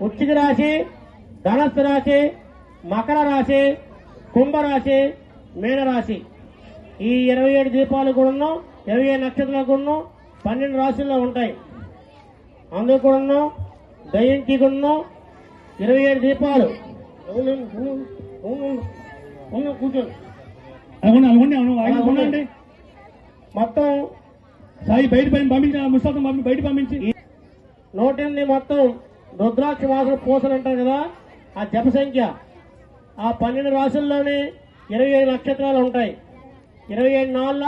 వృశ్చిక రాశి ధనస్సు రాశి మకర రాశి కుంభరాశి మీనరాశి ఈ ఇరవై ఏడు దీపాలు కూడా ఇరవై ఏడు నక్షత్రాలు కూడా పన్నెండు రాశుల్లో ఉంటాయి. అందులో కూడా దయ్యంకి కూడా ఇరవై ఏడు దీపాలు. కూర్చోండి అవునండి. మొత్తం సాయి బయట పైన పంపించిన బయట పంపించి. నూట ఎనిమిది మొత్తం రుద్రాక్ష వాసులు పూసలు అంటారు కదా ఆ జప సంఖ్య ఆ పన్నెండు రాసుల్లోనే ఇరవై ఏడు నక్షత్రాలు ఉంటాయి. ఇరవై ఏడు నాళ్ళ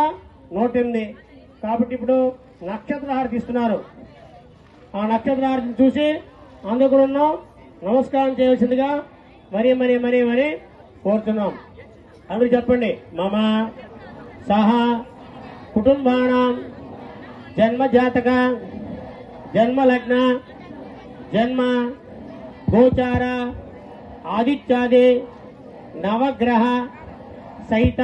నూట ఎనిమిది. కాబట్టి ఇప్పుడు నక్షత్ర హారతి ఇస్తున్నారు ఆ నక్షత్ర హారతిని చూసి అందుకు నమస్కారం చేయవలసిందిగా మరి మరి మరి మరి కోరుతున్నాం. అందరూ చెప్పండి మమ సహా కుటుంబానం జన్మ జాతక జన్మ గోచార ఆదిత్యాది నవగ్రహ సహిత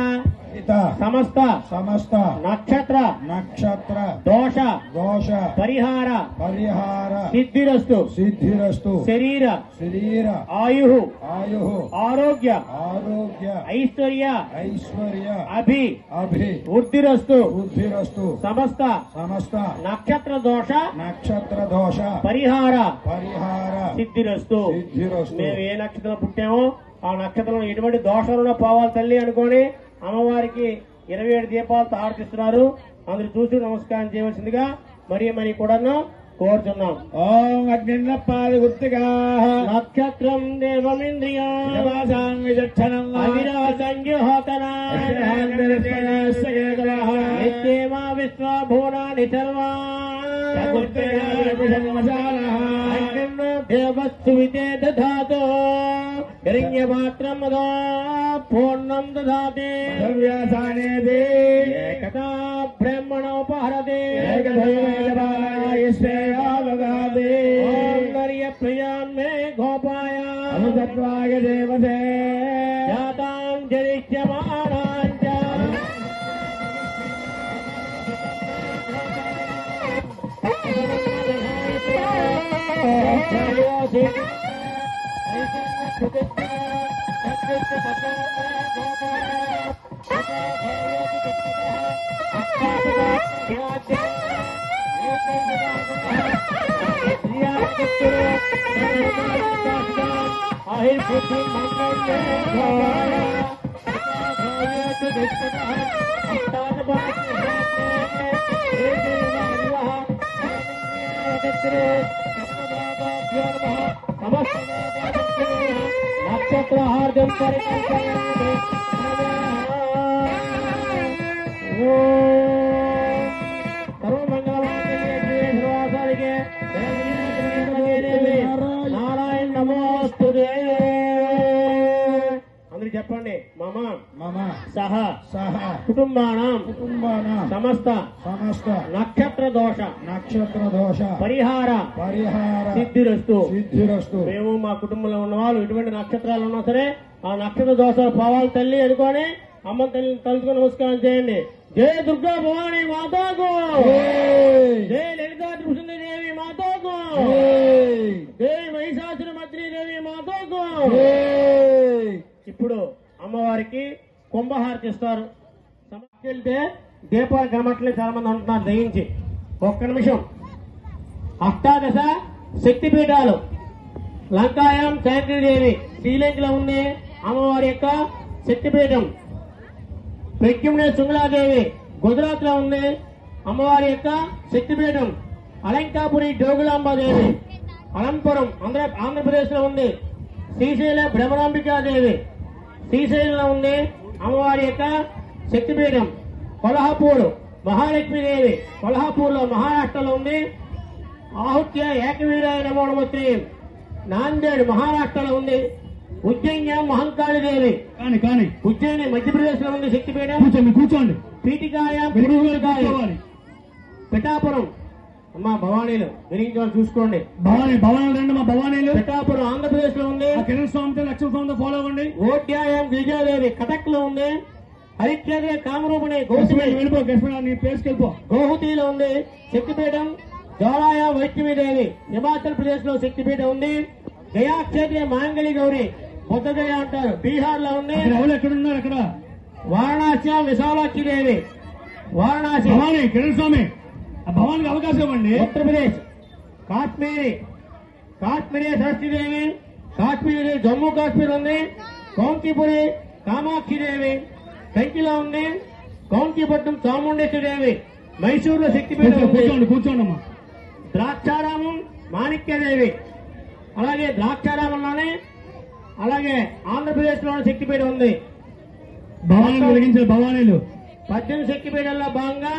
సమస్త. సమస్త. నక్షత్ర. నక్షత్ర. దోష. దోష. పరిహార. పరిహార. సిద్ధిరస్తు. సిద్ధిరస్తు. శరీర. శరీర. ఆయు ఆయు ఆరోగ్య. ఆరోగ్య. ఐశ్వర్య. ఐశ్వర్య. అభి. అభి. వృద్ధిరస్తు. బుద్ధిరస్తు సమస్త. సమస్త. నక్షత్ర దోష. నక్షత్ర దోష. పరిహార. పరిహార. సిద్ధిరస్తు. సిద్ధిరస్తు. మేము ఏ నక్షత్రం పుట్టామో ఆ నక్షత్రంలో ఎటువంటి దోషాలు పోవాలి తల్లి అనుకొని అమ్మవారికి ఇరవై ఏడు దీపాలతో ఆర్తిస్తున్నారు అందరు చూసి నమస్కారం చేయవలసిందిగా మరి మరి కూడాను కోరుతున్నాం ఓం అగ్నిన్నప్పాది గుర్తిగా నక్షత్రం దేవమింద్రియం అవిరాసంగ్యహోతనా నిత్యేమా విశ్వభూనాని సర్వా దేవస్తు వితే దధాతో హిరణ్యపాత్రం सर्वं ददाति भव्यासाने ते एकदा ब्रह्मणोपहरते। एकधैवगादे सौन्दर्य प्रियान् मे गोपाय। अनुतत्वाय देवते। जातां जनिष्यमाणान् च Thank you. Namaste. నారాయణ నమోస్తుదే అందరూ చెప్పండి మమ మమ సహ సహ కుటుంబానం కుటుంబాన సమస్త సమస్త నక్షత్ర దోష నక్షత్ర దోష పరిహార పరిహార సిద్ధిరస్తు సిద్ధిరస్తు మేము మా కుటుంబంలో ఉన్న వాళ్ళు ఎటువంటి నక్షత్రాలు ఉన్నా సరే ఆ నక్షత్ర దోషాలు పోవాలి తల్లి అనుకొని అమ్మ తల్లి తలుచుకొని నమస్కారం చేయండి జయ దుర్గా భవాని మాతాకు. జయ లలితా త్రిపుసుందరి దేవి మాతాకు జై. జయ మహిషాసుర మద్రి దేవి మాతాకు. ఇప్పుడు అమ్మవారికి కుంభహారతి ఇస్తారు. వెళ్తే దీపాలు కనబట్టలేదు చాలా మంది ఉంటున్నారు దయించి. ఒక్క నిమిషం. అష్టాదశ శక్తిపీఠాలు. లంకాయం దేవి శ్రీలంకలో ఉంది అమ్మవారి యొక్క శక్తిపీఠం. ప్రజ్ఞునే శృంగలాదేవి గుజరాత్లో ఉంది అమ్మవారి యొక్క శక్తిపీఠం. అలంకాపురి జోగులాంబాదేవి. అలంపురం ఆంధ్ర ఆంధ్రప్రదేశ్లో ఉంది శ్రీశైల భ్రమరాంబికాదేవి. శ్రీశైలంలో ఉంది అమ్మవారి యొక్క శక్తిపీఠం కొల్హాపూర్ మహాలక్ష్మీదేవి. కొల్హాపూర్లో మహారాష్ట్రలో ఉంది ఆహుత్య ఏకవీరాయ నమో నమస్తే నాందేడ్ మహారాష్ట్రలో ఉంది ఉజ్జయిన్యం మహంకాళిదేవి కానీ కానీ. ఉజ్జయిని మధ్యప్రదేశ్లో ఉంది శక్తిపీఠం కూర్చోండి కూర్చోండి. కూర్చోవాలి. పిఠాపురం. అమ్మా భవానీలు. విరిగించాలి చూసుకోండి. భవానీ భవానీ రండి మా భవానీలు. ఆంధ్రప్రదేశ్లో ఉంది. ఆ కిరణ్ స్వామితో లక్ష్మణ స్వామితో ఫాలో అవ్వండి. ఓడ్యాయం విజయదేవి కటక్లో ఉంది. హరిత్యాదే కామరూపిణి గౌతమి కశ్మీర్ వెళ్ళిపో కశ్మీర్ నీ ప్లేస్కి వెళ్ళిపో. గోహతిలో ఉంది. శక్తిపీఠం జ్వాలాయ వైష్ణవీదేవి. హిమాచల్ ప్రదేశ్లో శక్తిపీఠం ఉంది. గయా క్షేత్ర మాంగళి గౌరి బుద్ధగయ అంటారు. బీహార్లో ఉంది ఎవరు ఎక్కడ ఉన్నారు అక్కడ? వారణాసి విశాలాక్షి దేవి. వారణాసి. భవానీ కిరణ్ స్వామి. భవానికి అవకాశం ఇవ్వండి. ఉత్తరప్రదేశ్. కాశ్మీరి. కాశ్మీరీ సరస్వతిదేవి కాశ్మీరి జమ్మూ కాశ్మీర్ ఉంది. కౌంకీపురి కామాక్షి దేవి కంకిలో ఉంది. కౌంకీపట్నం చాముండేశ్వరి దేవి మైసూరులో శక్తిపీఠం కూర్చోండి కూర్చోండి అమ్మా ద్రాక్షారామం మాణిక్యదేవి అలాగే ద్రాక్షారామంలోనే అలాగే ఆంధ్రప్రదేశ్లోని శక్తిపీఠం ఉంది. భవానీ భవానీలు. పద్దెనిమిది శక్తిపీఠాల్లో భాగంగా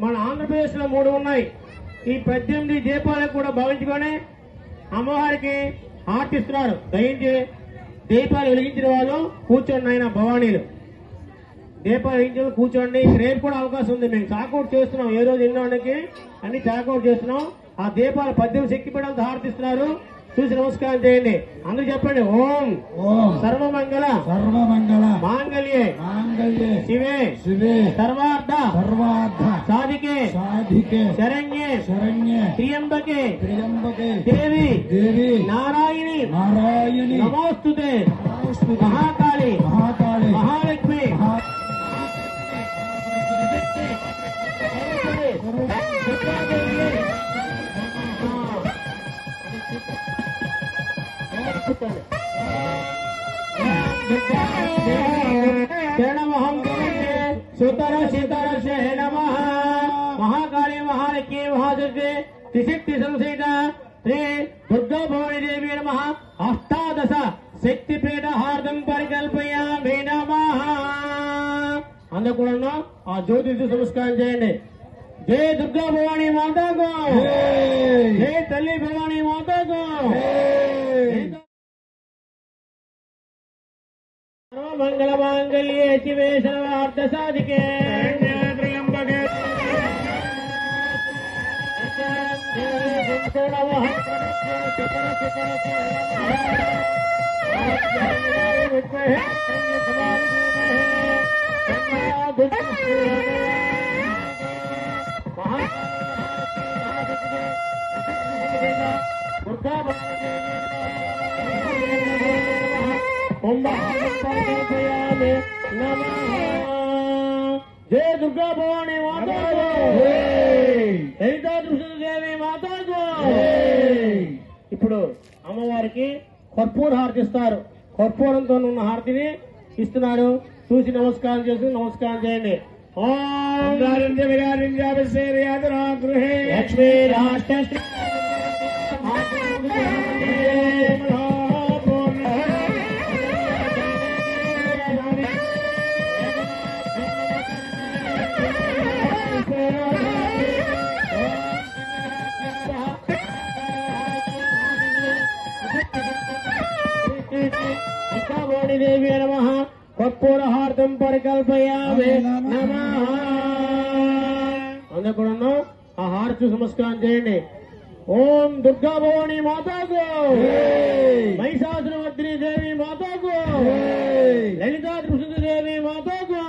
మన ఆంధ్రప్రదేశ్లో మూడు ఉన్నాయి. ఈ పద్దెనిమిది దీపాలకు కూడా భావించుకొని అమ్మవారికి ఆర్టిస్తున్నారు దయించి దీపాలు వెలిగించిన వాళ్ళు కూర్చోండి ఆయన భవానీలు. దీపాలు వెలిగించిన కూర్చోండి. రేపు కూడా అవకాశం ఉంది. మేము చాకౌట్ చేస్తున్నాం. ఏ రోజు ఎన్నోకి అన్ని చాకౌట్ చేస్తున్నాం. ఆ దీపాలు పద్దెనిమిది శక్తిపీఠాలతో హారతిస్తున్నారు చూసి నమస్కారం చేయండి. అందరూ చెప్పండి. ఓం. ఓం. సర్వమంగళ. సర్వమంగళ. మాంగళ్యే. మాంగళ్యే. శివే. శివే. సర్వార్థ. సర్వార్థ. సాధికే. సాధికే. శరణ్యే. శరణ్యే. త్రియంబకే. త్రియంబకే. దేవి. దేవి. నారాయణి. నారాయణి. నమోస్తుతే. నమోస్తుతే. శరణమహం గురుండే సుతర సీతర నమ మహాకాళి మహాలక్ష్మి మహాదుర్గే త్రిశక్తి సంసేత శ్రీ దుర్గా భవాని దేవి నమ అష్టాదశ శక్తిపీఠ హార్దం పరికల్పయామి నమ అందరూ కూడా ఆ జ్యోతి చూసి నమస్కారం చేయండి జై దుర్గా భవాని మాతాకు జై. జై! తల్లి భవాని మాతాకు మంగళ మాంగళ్యే శివే సర్వార్థ సాధికే త్రయంబకే జయ దుర్గా భవాని మాతాకు లలితా దేవి మాతాకు ఇప్పుడు అమ్మవారికి కర్పూర హారతి ఇస్తారు కర్పూరంతో ఉన్న హారతిని ఇస్తున్నారు చూసి నమస్కారం చేసి నమస్కారం చేయండి. లక్ష్మీ రాష్ట్ర కర్పూరహార్థం పరికల్పయామే నమః. అందరూ కూడా ఆ హార్ చూసి నమస్కారం చేయండి. ఓం దుర్గా భవాని మాతాకు మహిషాసురవర్ధిని దేవి మాతాకు. లలితా కృష్ణదేవి మాతాకు.